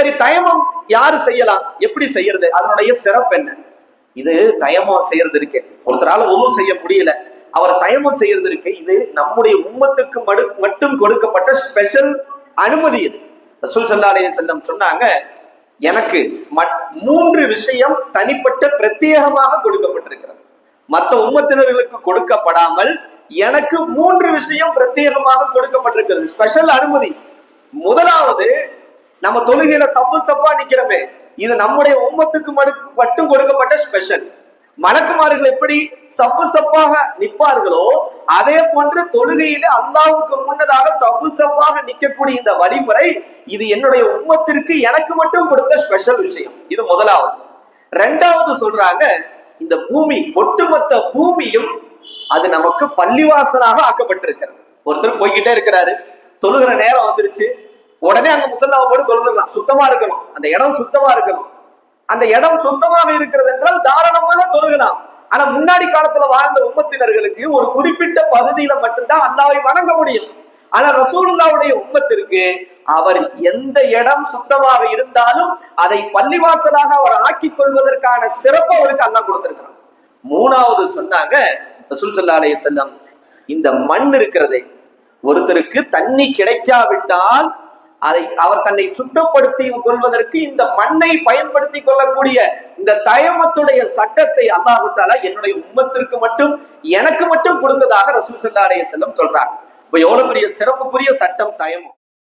சரி தயமம் யாரு செய்யலாம்? எப்படி செய்யறது? அதனுடைய சிறப்பு என்ன? இது தயமம் செய்யறது இருக்கு. ஒருத்தரால ஒன்றும் செய்ய முடியல. அவர் தயமம் செய்யறது இருக்கு. இது நம்முடைய உம்மத்துக்கு மடு- மட்டும் கொடுக்கப்பட்ட ஸ்பெஷல் அனுமதி இது. ரசூல் ஸல்லல்லாஹு செல்லம் சொன்னாங்க எனக்கு மூன்று விஷயம் தனிப்பட்ட பிரத்யேகமாக கொடுக்கப்பட்டிருக்கிறது. மற்ற உம்மத்தினர்களுக்கு கொடுக்கப்படாமல் எனக்கு மூன்று விஷயம் பிரத்யேகமாக கொடுக்கப்பட்டிருக்கிறது. ஸ்பெஷல் அனுமதி. முதலாவது நம்ம தொழுகையில சப்பு சப்பா நிக்கிறோமே. இது நம்முடைய உம்மத்துக்கு மட்டும் கொடுக்கப்பட்ட ஸ்பெஷல் மலக்குமார்கள் எப்படி சப்பு சப்பாக நிற்பார்களோ அதே போன்று தொழுகையில அல்லாவுக்கு முன்னதாக சப்பு சப்பாக நிற்கக்கூடிய இந்த வழிமுறை இது என்னுடைய உம்மத்திற்கு எனக்கு மட்டும் கொடுத்த ஸ்பெஷல் விஷயம். இது முதலாவது. ரெண்டாவது சொல்றாங்க இந்த பூமி ஒட்டுமொத்த பூமியும் அது நமக்கு பள்ளிவாசலாக ஆக்கப்பட்டிருக்கிறது. ஒருத்தர் போய்கிட்டே இருக்கிறாரு. தொழுகிற நேரம் வந்துருச்சு. உடனே அங்க முசல்லாவை போட்டு தொழுதுடலாம் சுத்தமா இருக்கணும். அந்த இடம் சுத்தமா இருக்கணும். அந்த இடம் சுத்தமாக இருக்கிறது என்றால் தாராளமாக தொழுகலாம். ஆனா முன்னாடி காலத்துல வாழ்ந்த உம்மத்தினர்களுக்கு ஒரு குறிப்பிட்ட பகுதியில மட்டும்தான் அல்லாவை வணங்க முடியும். ஆனா ரசூலுல்லாவுடைய உம்மத்திற்கு அவர் எந்த இடம் சுத்தமாக இருந்தாலும் அதை பள்ளிவாசலாக அவர் ஆக்கிக் கொள்வதற்கான சிறப்பு அவருக்கு அல்லா கொடுத்திருக்கிறார் மூணாவது சொன்னாங்க ரசூல் ஸல்லல்லாஹு அலைஹி இந்த மண் இருக்கிறதே. ஒருத்தருக்கு தண்ணி கிடைக்காவிட்டால் அதை அவர் தன்னை சுத்தப்படுத்தி கொள்வதற்கு இந்த மண்ணை பயன்படுத்தி கொள்ளக்கூடிய இந்த தயமத்துடைய சட்டத்தை அல்லாஹு தாலா என்னுடைய உம்மத்திற்கு மட்டும் எனக்கு மட்டும் கொடுத்ததாக ரசூல் ஸல்லல்லாஹு அலைஹி வஸல்லம் சொல்றாங்க. இப்ப எவ்வளவு பெரிய சிறப்புக்குரிய சட்டம் தயமம்.